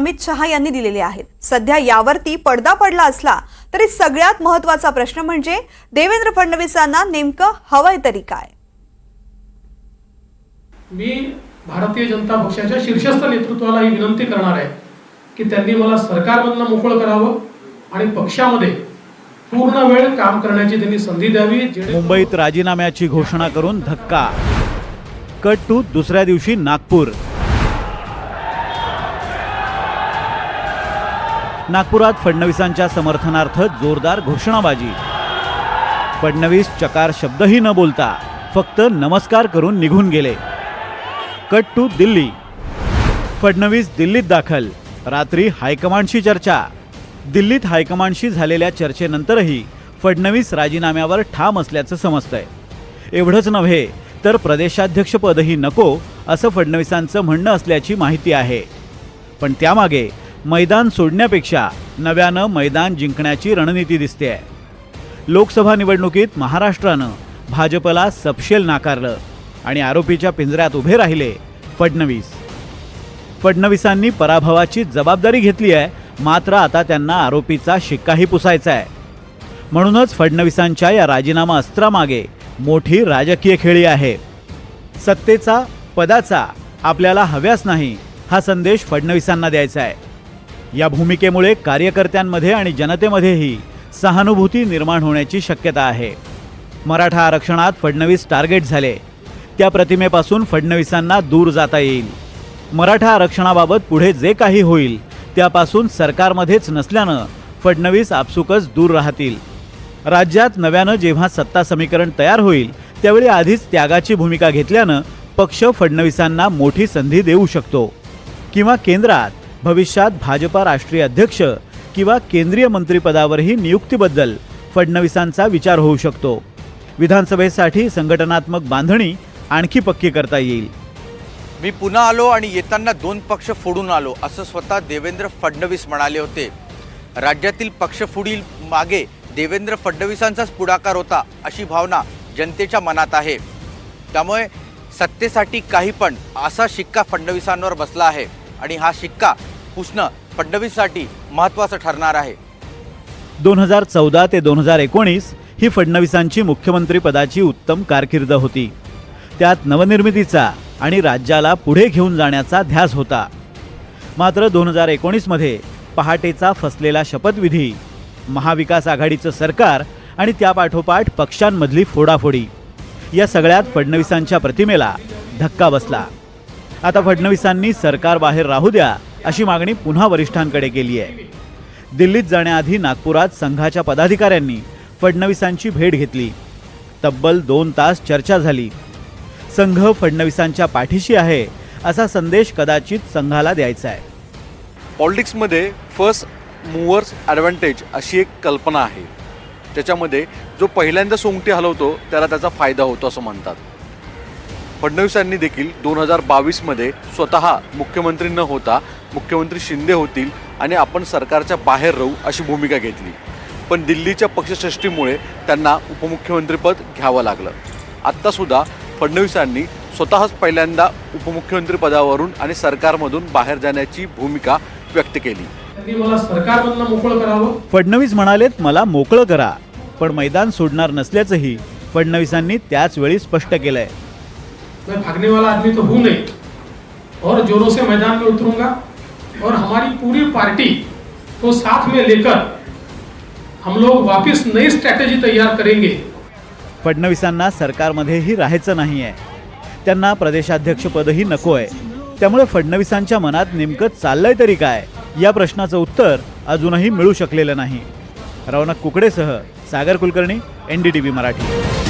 अमित शहा यांनी दिलेले आहेत. सध्या यावरती पडदा पडला असला तरी सगळ्यात महत्त्वाचा प्रश्न म्हणजे देवेंद्र फडणवीसांना नेमकं हवंय तरी काय? मी भारतीय जनता पक्षाच्या शीर्षस्थ नेतृत्वाला ही विनंती करणार आहे की त्यांनी मला सरकारमधनं मोकळं करावं आणि पक्षामध्ये पूर्ण वेळ काम करण्याची त्यांनी संधी द्यावी मुंबईत राजीनाम्याची घोषणा करून धक्का. कट टू दुसऱ्या दिवशी नागपूर. नागपुरात फडणवीसांच्या समर्थनार्थ जोरदार घोषणाबाजी. फडणवीस चकार शब्दही न बोलता फक्त नमस्कार करून निघून गेले. Cut to Delhi. फडणवीस दिल्लीत दाखल. रात्री हायकमांडशी चर्चा. दिल्लीत हायकमांडशी झालेल्या चर्चेनंतरही फडणवीस राजीनाम्यावर ठाम असल्याचं समजतंय. एवढंच नव्हे तर प्रदेशाध्यक्षपदही नको असं फडणवीसांचं म्हणणं असल्याची माहिती आहे. पण त्यामागे मैदान सोडण्यापेक्षा नव्यानं मैदान जिंकण्याची रणनीती दिसते लोकसभा निवडणुकीत महाराष्ट्रानं भाजपला सपशेल नाकारलं आणि आरोपीच्या पिंजऱ्यात उभे राहिले फडणवीस. फडणवीसांनी पराभवाची जबाबदारी घेतली आहे मात्र आता त्यांना आरोपीचा शिक्काही पुसायचा आहे. म्हणूनच फडणवीसांच्या या राजीनामा अस्त्रामागे मोठी राजकीय खेळी आहे. सत्तेचा पदाचा आपल्याला हव्यास नाही हा संदेश फडणवीसांना द्यायचा आहे. या भूमिकेमुळे कार्यकर्त्यांमध्ये आणि जनतेमध्येही सहानुभूती निर्माण होण्याची शक्यता आहे. मराठा आरक्षणात फडणवीस टार्गेट झाले. त्या प्रतिमेपासून फडणवीसांना दूर जाता येईल. मराठा आरक्षणाबाबत पुढे जे काही होईल त्यापासून सरकारमध्येच नसल्यानं फडणवीस आपसुकच दूर राहतील. राज्यात नव्यानं जेव्हा सत्ता समीकरण तयार होईल त्यावेळी आधीच त्यागाची भूमिका घेतल्यानं पक्ष फडणवीसांना मोठी संधी देऊ शकतो. किंवा केंद्रात भविष्यात भाजपा राष्ट्रीय अध्यक्ष किंवा केंद्रीय मंत्रिपदावरही नियुक्तीबद्दल फडणवीसांचा विचार होऊ शकतो. विधानसभेसाठी संघटनात्मक बांधणी आणखी पक्की करता येईल. मी पुन्हा आलो आणि येताना दोन पक्ष फोडून आलो असं स्वतः देवेंद्र फडणवीस म्हणाले होते. राज्यातील पक्ष फुडील मागे देवेंद्र फडणवीसांचाच पुढाकार होता अशी भावना जनतेच्या मनात आहे. त्यामुळे सत्तेसाठी काही पण असा शिक्का फडणवीसांवर बसला आहे. आणि हा शिक्का पुसणं फडणवीससाठी महत्त्वाचं ठरणार आहे. दोन हजार चौदा ते दोन हजार एकोणीस ही फडणवीसांची मुख्यमंत्रीपदाची उत्तम कारकीर्द होती. त्यात नवनिर्मितीचा आणि राज्याला पुढे घेऊन जाण्याचा ध्यास होता. मात्र दोन हजार एकोणीसमध्ये पहाटेचा फसलेला शपथविधी महाविकास आघाडीचं सरकार आणि त्यापाठोपाठ पक्षांमधली फोडाफोडी या सगळ्यात फडणवीसांच्या प्रतिमेला धक्का बसला. आता फडणवीसांनी सरकार बाहेर राहू द्या अशी मागणी पुन्हा वरिष्ठांकडे केली आहे. दिल्लीत जाण्याआधी नागपुरात संघाच्या पदाधिकाऱ्यांनी फडणवीसांची भेट घेतली. तब्बल दोन तास चर्चा झाली. संघ फडणवीसांच्या पाठीशी आहे असा संदेश कदाचित संघाला द्यायचा आहे. पॉलिटिक्समध्ये फर्स्ट मूवर्स ॲडव्हान्टेज अशी एक कल्पना आहे. त्याच्यामध्ये जो पहिल्यांदा सोंगटी हलवतो त्याला त्याचा फायदा होतो असं म्हणतात. फडणवीसांनी देखील दोन हजार बावीसमध्ये स्वतः मुख्यमंत्री न होता मुख्यमंत्री शिंदे होतील आणि आपण सरकारच्या बाहेर राहू अशी भूमिका घेतली. पण दिल्लीच्या पक्षश्रेष्ठीमुळे त्यांना उपमुख्यमंत्रीपद घ्यावं लागलं. आत्तासुद्धा फडणवीसांनी स्वतःच पहिल्यांदा उपमुख्यमंत्री पदावरून आणि सरकारमधून बाहेर जाण्याची भूमिका व्यक्त केली. त्यांनी मला सरकारमधनं मोकळं करावं? फडणवीस म्हणालेत मला मोकळं करा पण मैदान सोडणार नसल्याचंही फडणवीसांनी त्याच वेळी स्पष्ट केलंय. मैं भागने वाला आदमी तो हूँ नहीं। और जोरों से मैदान में उतरूंगा और हमारी पूरी पार्टी को साथ में लेकर हम लोग वापस नई स्ट्रॅटेजी तयार करेंगे। फडणवीसांना सरकारमध्येही राहायचं नाही आहे त्यांना प्रदेशाध्यक्षपदही नको आहे त्यामुळे फडणवीसांच्या मनात नेमकं चाललंय तरी काय? या प्रश्नाचं उत्तर अजूनही मिळू शकलेलं नाही. Raunak कुकडेसह Sagar Kulkarni N D T V Marathi.